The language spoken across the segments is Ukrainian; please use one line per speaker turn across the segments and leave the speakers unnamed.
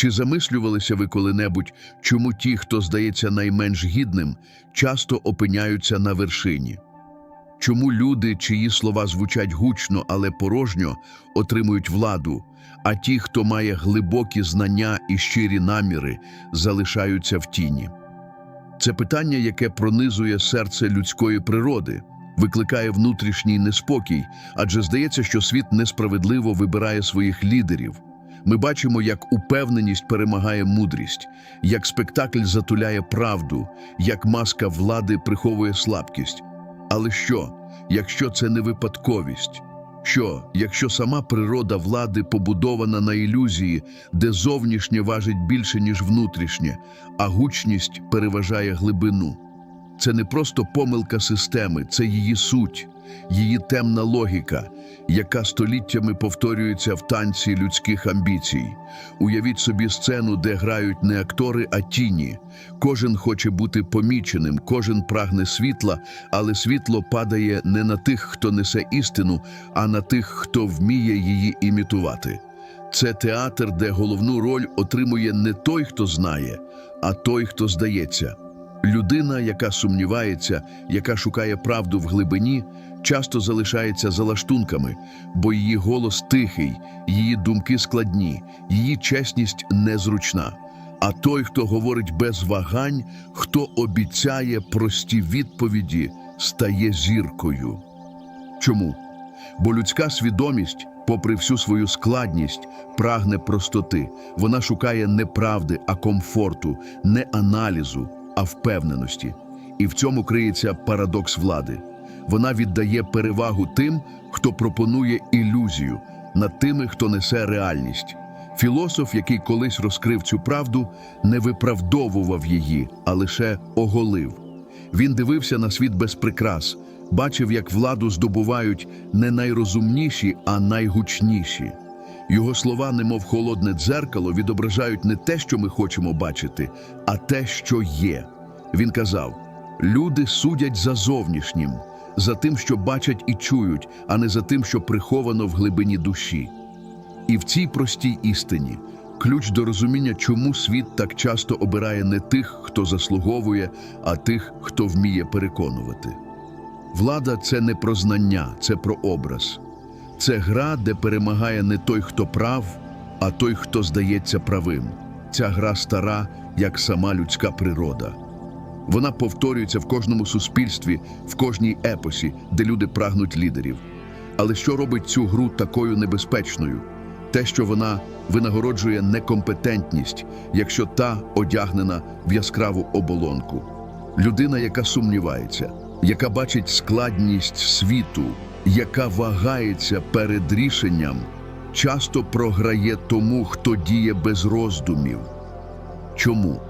Чи замислювалися ви коли-небудь, чому ті, хто здається найменш гідним, часто опиняються на вершині? Чому люди, чиї слова звучать гучно, але порожньо, отримують владу, а ті, хто має глибокі знання і щирі наміри, залишаються в тіні? Це питання, яке пронизує серце людської природи, викликає внутрішній неспокій, адже здається, що світ несправедливо вибирає своїх лідерів. Ми бачимо, як упевненість перемагає мудрість, як спектакль затуляє правду, як маска влади приховує слабкість. Але що, якщо це не випадковість? Що, якщо сама природа влади побудована на ілюзії, де зовнішнє важить більше, ніж внутрішнє, а гучність переважає глибину? Це не просто помилка системи, це її суть, її темна логіка, яка століттями повторюється в танці людських амбіцій. Уявіть собі сцену, де грають не актори, а тіні. Кожен хоче бути поміченим, кожен прагне світла, але світло падає не на тих, хто несе істину, а на тих, хто вміє її імітувати. Це театр, де головну роль отримує не той, хто знає, а той, хто здається. Людина, яка сумнівається, яка шукає правду в глибині, часто залишається за лаштунками, бо її голос тихий, її думки складні, її чесність незручна. А той, хто говорить без вагань, хто обіцяє прості відповіді, стає зіркою. Чому? Бо людська свідомість, попри всю свою складність, прагне простоти. Вона шукає не правди, а комфорту, не аналізу, а впевненості. І в цьому криється парадокс влади. Вона віддає перевагу тим, хто пропонує ілюзію, над тими, хто несе реальність. Філософ, який колись розкрив цю правду, не виправдовував її, а лише оголив. Він дивився на світ без прикрас, бачив, як владу здобувають не найрозумніші, а найгучніші. Його слова, немов холодне дзеркало, відображають не те, що ми хочемо бачити, а те, що є. Він казав: люди судять за зовнішнім, за тим, що бачать і чують, а не за тим, що приховано в глибині душі. І в цій простій істині ключ до розуміння, чому світ так часто обирає не тих, хто заслуговує, а тих, хто вміє переконувати. Влада це не про знання, це про образ. Це гра, де перемагає не той, хто прав, а той, хто здається правим. Ця гра стара, як сама людська природа. Вона повторюється в кожному суспільстві, в кожній епосі, де люди прагнуть лідерів. Але що робить цю гру такою небезпечною? Те, що вона винагороджує некомпетентність, якщо та одягнена в яскраву оболонку. Людина, яка сумнівається, яка бачить складність світу, яка вагається перед рішенням, часто програє тому, хто діє без роздумів. Чому?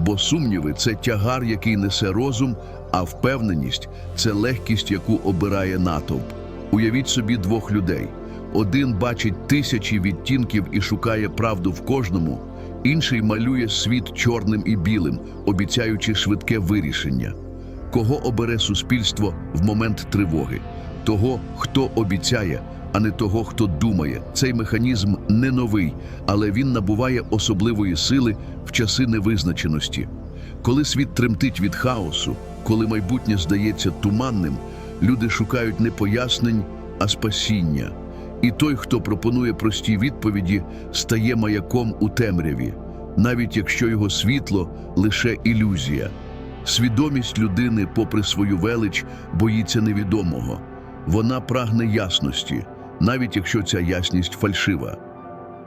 Бо сумніви це тягар, який несе розум, а впевненість це легкість, яку обирає натовп. Уявіть собі двох людей. Один бачить тисячі відтінків і шукає правду в кожному, інший малює світ чорним і білим, обіцяючи швидке вирішення. Кого обере суспільство в момент тривоги? Того, хто обіцяє, а не того, хто думає. Цей механізм не новий, але він набуває особливої сили в часи невизначеності. Коли світ тремтить від хаосу, коли майбутнє здається туманним, люди шукають не пояснень, а спасіння. І той, хто пропонує прості відповіді, стає маяком у темряві, навіть якщо його світло лише ілюзія. Свідомість людини, попри свою велич, боїться невідомого. Вона прагне ясності, навіть якщо ця ясність фальшива.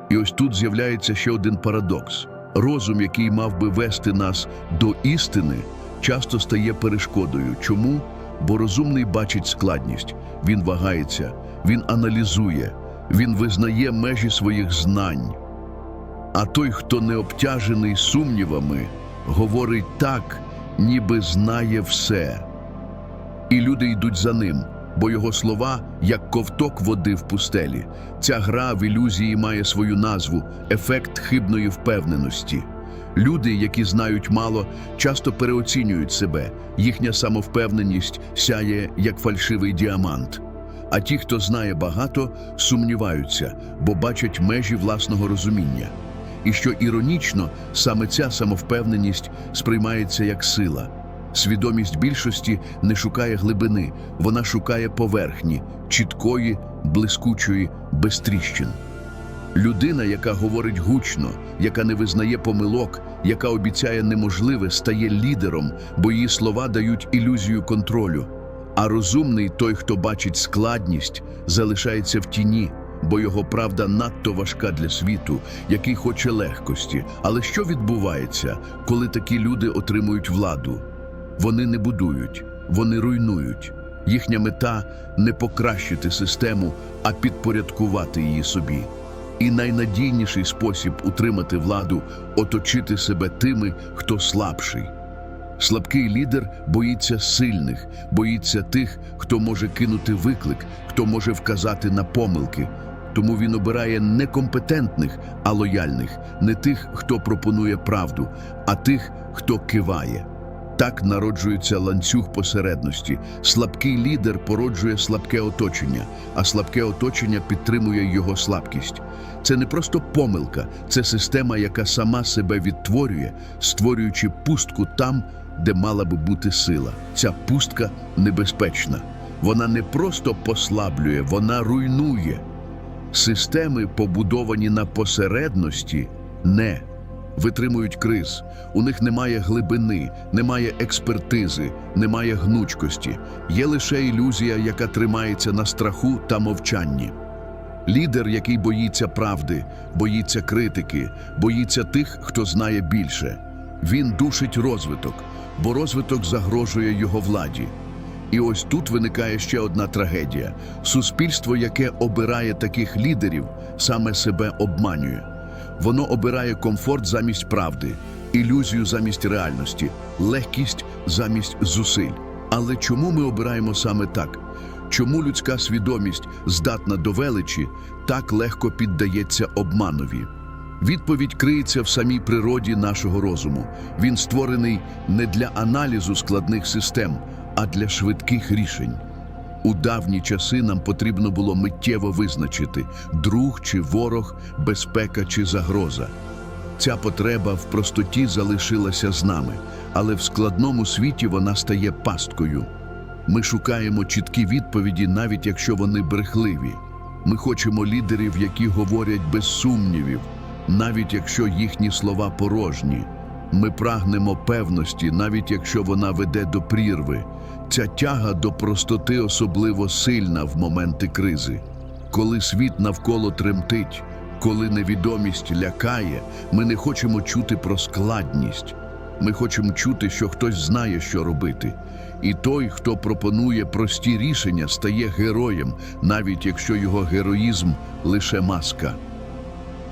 І ось тут з'являється ще один парадокс: розум, який мав би вести нас до істини, часто стає перешкодою. Чому? Бо розумний бачить складність, він вагається, він аналізує, він визнає межі своїх знань. А той, хто не обтяжений сумнівами, говорить так, ніби знає все. І люди йдуть за ним, бо його слова як ковток води в пустелі. Ця гра в ілюзії має свою назву ефект хибної впевненості. Люди, які знають мало, часто переоцінюють себе, їхня самовпевненість сяє як фальшивий діамант. А ті, хто знає багато, сумніваються, бо бачать межі власного розуміння. І що іронічно, саме ця самовпевненість сприймається як сила. Свідомість більшості не шукає глибини, вона шукає поверхні, чіткої, блискучої, без тріщин. Людина, яка говорить гучно, яка не визнає помилок, яка обіцяє неможливе, стає лідером, бо її слова дають ілюзію контролю. А розумний той, хто бачить складність, залишається в тіні, бо його правда надто важка для світу, який хоче легкості. Але що відбувається, коли такі люди отримують владу? Вони не будують, вони руйнують. Їхня мета не покращити систему, а підпорядкувати її собі. І найнадійніший спосіб утримати владу оточити себе тими, хто слабший. Слабкий лідер боїться сильних, боїться тих, хто може кинути виклик, хто може вказати на помилки. Тому він обирає не компетентних, а лояльних, не тих, хто пропонує правду, а тих, хто киває. Так народжується ланцюг посередності. Слабкий лідер породжує слабке оточення, а слабке оточення підтримує його слабкість. Це не просто помилка, це система, яка сама себе відтворює, створюючи пустку там, де мала би бути сила. Ця пустка небезпечна. Вона не просто послаблює, вона руйнує. Системи, побудовані на посередності, не витримують криз. У них немає глибини, немає експертизи, немає гнучкості. Є лише ілюзія, яка тримається на страху та мовчанні. Лідер, який боїться правди, боїться критики, боїться тих, хто знає більше. Він душить розвиток, бо розвиток загрожує його владі. І ось тут виникає ще одна трагедія: суспільство, яке обирає таких лідерів, саме себе обманює. Воно обирає комфорт замість правди, ілюзію замість реальності, легкість замість зусиль. Але чому ми обираємо саме так? Чому людська свідомість, здатна до величі, так легко піддається обманові? Відповідь криється в самій природі нашого розуму. Він створений не для аналізу складних систем, а для швидких рішень. У давні часи нам потрібно було миттєво визначити друг чи ворог, безпека чи загроза. Ця потреба в простоті залишилася з нами, але в складному світі вона стає пасткою. Ми шукаємо чіткі відповіді, навіть якщо вони брехливі. Ми хочемо лідерів, які говорять без сумнівів, навіть якщо їхні слова порожні. Ми прагнемо певності, навіть якщо вона веде до прірви. Ця тяга до простоти особливо сильна в моменти кризи. Коли світ навколо тремтить, коли невідомість лякає, ми не хочемо чути про складність. Ми хочемо чути, що хтось знає, що робити. І той, хто пропонує прості рішення, стає героєм, навіть якщо його героїзм лише маска.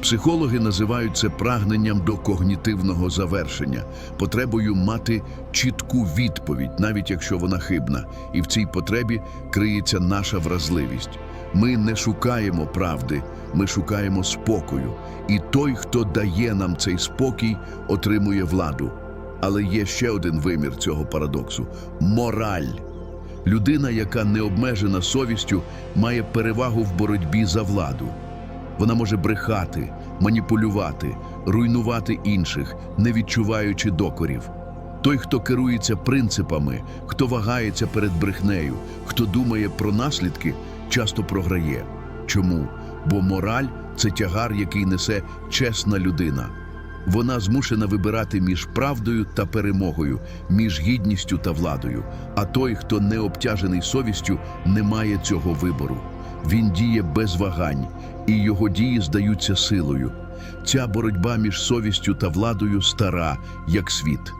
Психологи називають це прагненням до когнітивного завершення, потребою мати чітку відповідь, навіть якщо вона хибна, і в цій потребі криється наша вразливість. Ми не шукаємо правди, ми шукаємо спокою, і той, хто дає нам цей спокій, отримує владу. Але є ще один вимір цього парадоксу мораль. Людина, яка не обмежена совістю, має перевагу в боротьбі за владу. Вона може брехати, маніпулювати, руйнувати інших, не відчуваючи докорів. Той, хто керується принципами, хто вагається перед брехнею, хто думає про наслідки, часто програє. Чому? Бо мораль це тягар, який несе чесна людина. Вона змушена вибирати між правдою та перемогою, між гідністю та владою. А той, хто не обтяжений совістю, не має цього вибору. Він діє без вагань, і його дії здаються силою. Ця боротьба між совістю та владою стара, як світ.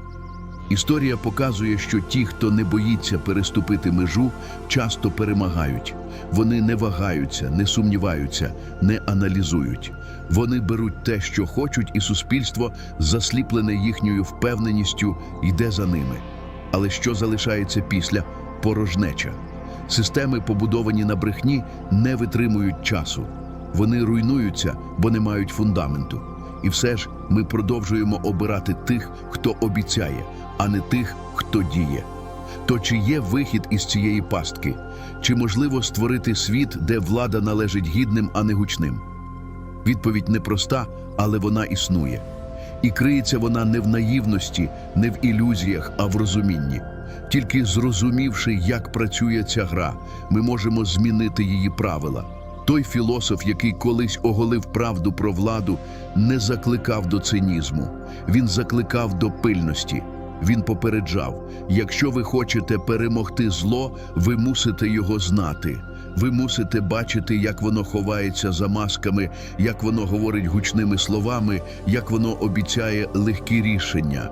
Історія показує, що ті, хто не боїться переступити межу, часто перемагають. Вони не вагаються, не сумніваються, не аналізують. Вони беруть те, що хочуть, і суспільство, засліплене їхньою впевненістю, йде за ними. Але що залишається після порожнеча? Системи, побудовані на брехні, не витримують часу. Вони руйнуються, бо не мають фундаменту. І все ж ми продовжуємо обирати тих, хто обіцяє, а не тих, хто діє. То чи є вихід із цієї пастки? Чи можливо створити світ, де влада належить гідним, а не гучним? Відповідь непроста, але вона існує. І криється вона не в наївності, не в ілюзіях, а в розумінні. Тільки зрозумівши, як працює ця гра, ми можемо змінити її правила. Той філософ, який колись оголив правду про владу, не закликав до цинізму, він закликав до пильності. Він попереджав: якщо ви хочете перемогти зло, ви мусите його знати. Ви мусите бачити, як воно ховається за масками, як воно говорить гучними словами, як воно обіцяє легкі рішення.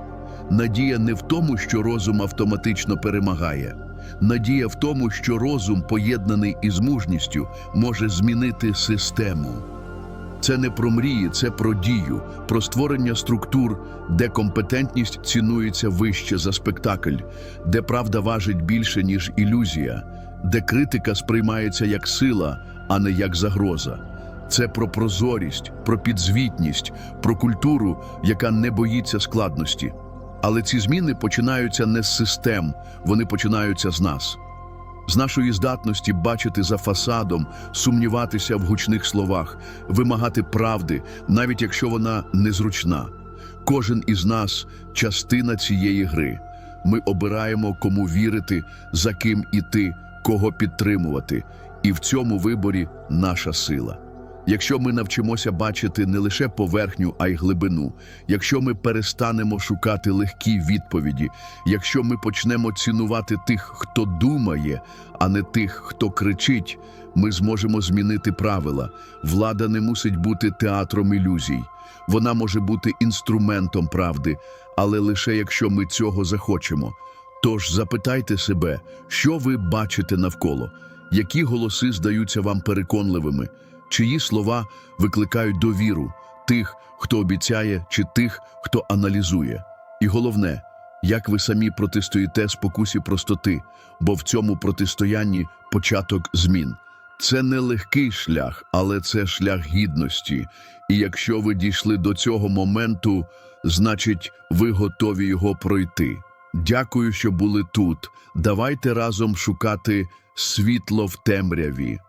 Надія не в тому, що розум автоматично перемагає. Надія в тому, що розум, поєднаний із мужністю, може змінити систему. Це не про мрії, це про дію, про створення структур, де компетентність цінується вище за спектакль, де правда важить більше, ніж ілюзія, де критика сприймається як сила, а не як загроза. Це про прозорість, про підзвітність, про культуру, яка не боїться складності. Але ці зміни починаються не з систем, вони починаються з нас з нашої здатності бачити за фасадом, сумніватися в гучних словах, вимагати правди, навіть якщо вона незручна. Кожен із нас частина цієї гри. Ми обираємо, кому вірити, за ким іти, кого підтримувати. І в цьому виборі наша сила. Якщо ми навчимося бачити не лише поверхню, а й глибину, якщо ми перестанемо шукати легкі відповіді, якщо ми почнемо цінувати тих, хто думає, а не тих, хто кричить, ми зможемо змінити правила. Влада не мусить бути театром ілюзій. Вона може бути інструментом правди, але лише якщо ми цього захочемо. Тож запитайте себе, що ви бачите навколо, які голоси здаються вам переконливими, чиї слова викликають довіру тих, хто обіцяє, чи тих, хто аналізує. І головне, як ви самі протистоїте спокусі простоти, бо в цьому протистоянні початок змін. Це не легкий шлях, але це шлях гідності. І якщо ви дійшли до цього моменту, значить, ви готові його пройти. Дякую, що були тут. Давайте разом шукати світло в темряві.